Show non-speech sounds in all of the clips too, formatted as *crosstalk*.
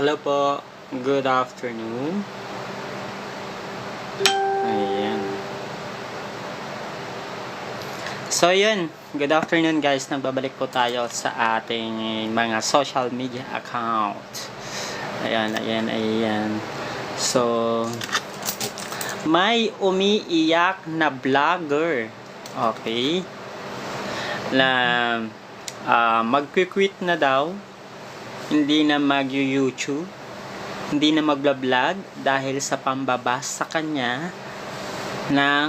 Hello po. Good afternoon. Ayan. So yun, good afternoon guys. Nagbabalik po tayo sa ating mga social media account. Ayan, ayan, ayan. So, may umiiyak na vlogger. Okay. Na ah, magki-quit na daw hindi na mag-YouTube, hindi na magla-vlog dahil sa pambabas sa kanya ng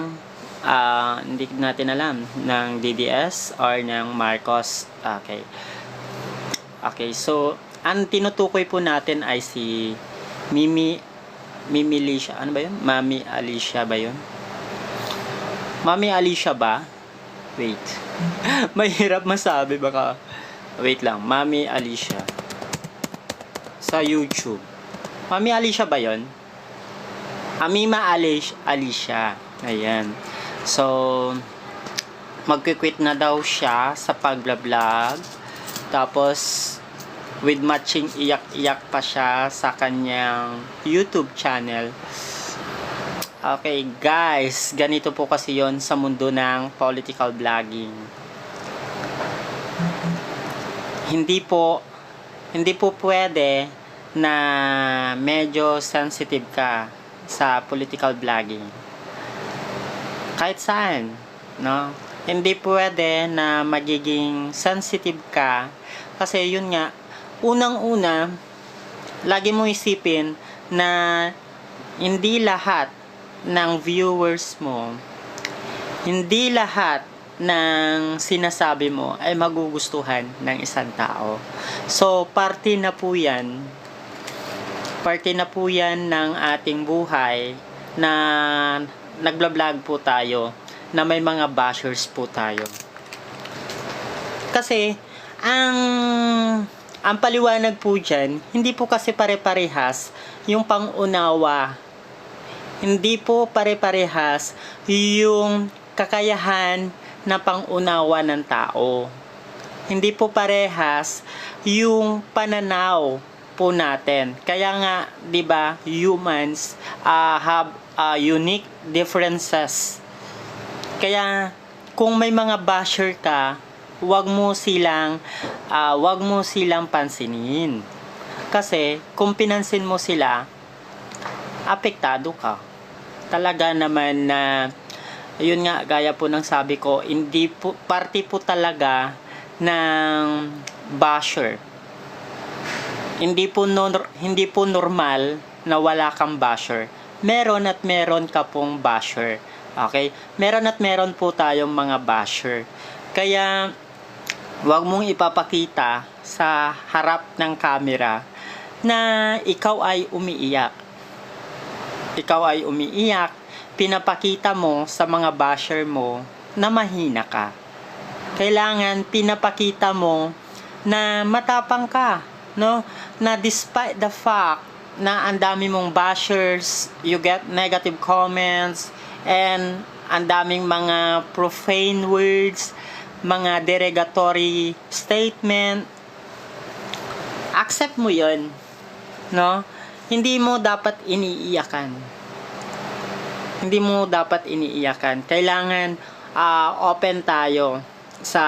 ah, hindi natin alam ng DDS or ng Marcos. Okay. Okay, so ang tinutukoy po natin ay si Mimi Mimi Alicia. Ano ba 'yun? Mami Alicia ba 'yun? Mami Alicia ba? Wait. *laughs* Mahirap masabi baka Wait lang, Mami Alicia sa YouTube. Mami Alicia ba yon? Amima Alish, Alicia. Ayan. So, magkikwit na daw siya sa pagla-vlog. Tapos, with matching iyak-iyak pa siya sa kanyang YouTube channel. Okay, guys, ganito po kasi yon sa mundo ng political vlogging. Hindi po hindi po pwede na medyo sensitive ka sa political vlogging. Kahit saan, no? Hindi pwede na magiging sensitive ka kasi yun nga, unang-una, lagi mo isipin na hindi lahat ng viewers mo, hindi lahat ng sinasabi mo ay magugustuhan ng isang tao. So, parte na po yan, parte na po yan ng ating buhay na nagla-vlog po tayo na may mga bashers po tayo. Kasi, ang ang paliwanag po dyan, hindi po kasi pare-parehas yung pangunawa. Hindi po pare-parehas yung kakayahan na pangunawa ng tao. Hindi po parehas yung pananaw po natin. Kaya nga, 'di ba, humans uh, have uh, unique differences. Kaya kung may mga basher ka, wag mo silang uh, wag mo silang pansinin. Kasi kung pinansin mo sila, apektado ka. Talaga naman na yun nga gaya po ng sabi ko hindi po party po talaga ng basher hindi po nor, hindi po normal na wala kang basher. Meron at meron ka pong basher. Okay? Meron at meron po tayong mga basher. Kaya wag mong ipapakita sa harap ng camera na ikaw ay umiiyak. Ikaw ay umiiyak pinapakita mo sa mga basher mo na mahina ka. Kailangan pinapakita mo na matapang ka, no? Na despite the fact na ang dami mong bashers, you get negative comments, and ang daming mga profane words, mga derogatory statement, accept mo yon no? Hindi mo dapat iniiyakan hindi mo dapat iniiyakan. Kailangan uh, open tayo sa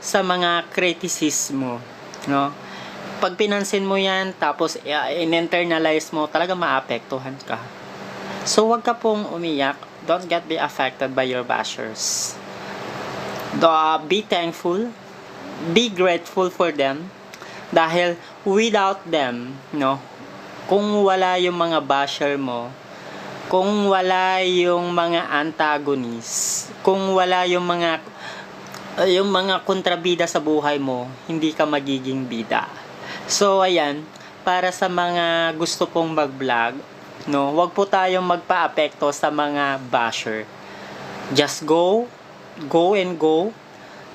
sa mga kritisismo, no? Pag pinansin mo 'yan tapos uh, in-internalize mo, talaga maapektuhan ka. So wag ka pong umiyak. Don't get be affected by your bashers. Do, uh, be thankful. Be grateful for them. Dahil without them, no, kung wala yung mga basher mo, kung wala yung mga antagonist, kung wala yung mga yung mga kontrabida sa buhay mo, hindi ka magiging bida. So ayan, para sa mga gusto pong mag-vlog, no, wag po tayong magpa-apekto sa mga basher. Just go, go and go,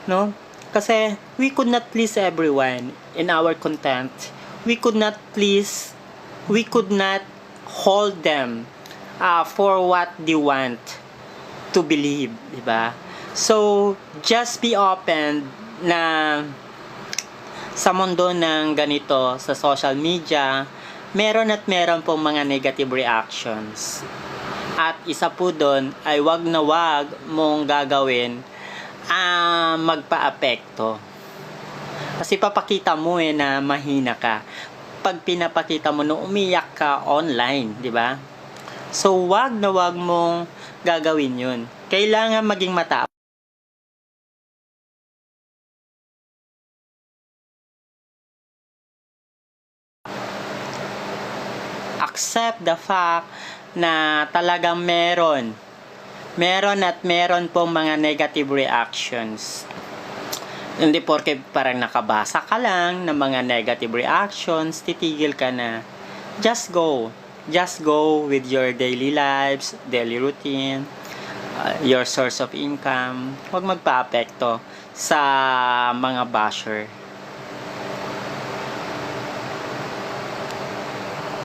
no? Kasi we could not please everyone in our content. We could not please, we could not hold them uh, for what they want to believe, di ba? So, just be open na sa mundo ng ganito sa social media, meron at meron pong mga negative reactions. At isa po doon ay wag na wag mong gagawin ah magpa-apekto. Kasi papakita mo eh na mahina ka. Pag pinapakita mo no umiyak ka online, di ba? So wag na wag mong gagawin yun. Kailangan maging mata accept the fact na talagang meron. Meron at meron pong mga negative reactions. Hindi porke parang nakabasa ka lang ng mga negative reactions, titigil ka na. Just go. Just go with your daily lives, daily routine, uh, your source of income. Huwag magpa-apekto sa mga basher.